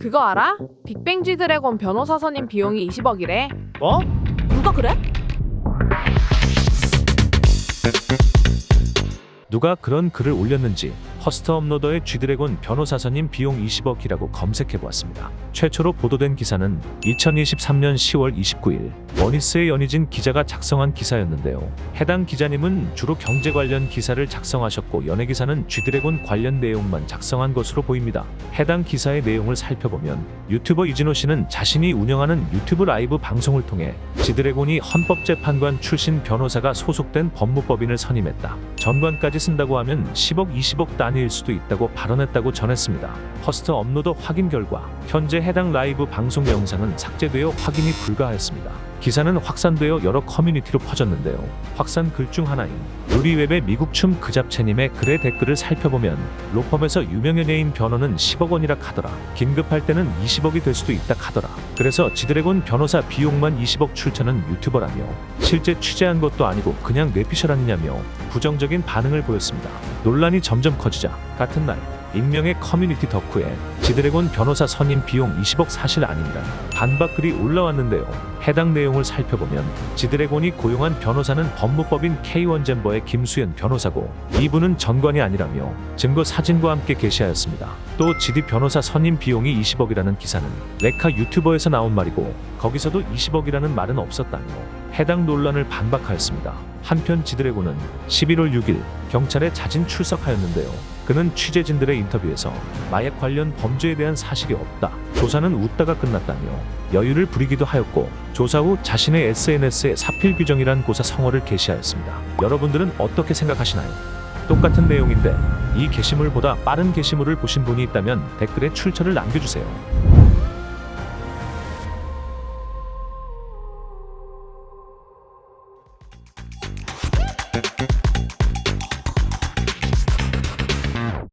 그거 알아? 빅뱅지 드래곤 변호사 선임 비용이 20억이래. 뭐? 누가 그래? 누가 그런 글을 올렸는지 허스터 업로더의 쥐드래곤 변호사 선임 비용 20억이라고 검색해 보았습니다. 최초로 보도된 기사는 2023년 10월 29일 머니스의 연희진 기자가 작성한 기사였는데요. 해당 기자님은 주로 경제 관련 기사를 작성하셨고 연예 기사는 쥐드래곤 관련 내용만 작성한 것으로 보입니다. 해당 기사의 내용을 살펴보면 유튜버 이진호 씨는 자신이 운영하는 유튜브 라이브 방송을 통해 지드래곤이 헌법재판관 출신 변호사가 소속된 법무법인을 선임했다. 전관까지 쓴다고 하면 10억, 20억 단 위일 수도 있다고 발언했다고 전했습니다. 허스터 업로더 확인 결과 현재 해당 라이브 방송 영상은 삭제되어 확인이 불가하였습니다. 기사는 확산되어 여러 커뮤니티로 퍼졌는데요. 확산 글 중 하나인 누리웹의 미국 춤 그 잡채님의 글의 댓글을 살펴보면 로펌에서 유명 연예인 변호는 10억 원이라 카더라. 긴급할 때는 20억이 될 수도 있다 카더라. 그래서 지드래곤 변호사 비용만 20억 출처는 유튜버라며 실제 취재한 것도 아니고 그냥 뇌피셜 아니냐며 부정적인 반응을 보였습니다. 논란이 점점 커지자 같은 날 익명의 커뮤니티 덕후에 지드래곤 변호사 선임 비용 20억 사실 아닙니다. 반박 글이 올라왔는데요. 해당 내용을 살펴보면 지드래곤이 고용한 변호사는 법무법인 K1 젠버의 김수현 변호사고 이분은 전관이 아니라며 증거 사진과 함께 게시하였습니다. 또 지디 변호사 선임 비용이 20억이라는 기사는 레카 유튜버에서 나온 말이고 거기서도 20억이라는 말은 없었다며 해당 논란을 반박하였습니다. 한편 지드래곤은 11월 6일 경찰에 자진 출석하였는데요. 그는 취재진들의 인터뷰에서 마약 관련 범죄에 대한 사실이 없다. 조사는 웃다가 끝났다며 여유를 부리기도 하였고 조사 후 자신의 SNS에 사필 규정이란 고사 성어를 게시하였습니다. 여러분들은 어떻게 생각하시나요? 똑같은 내용인데 이 게시물보다 빠른 게시물을 보신 분이 있다면 댓글에 출처를 남겨주세요.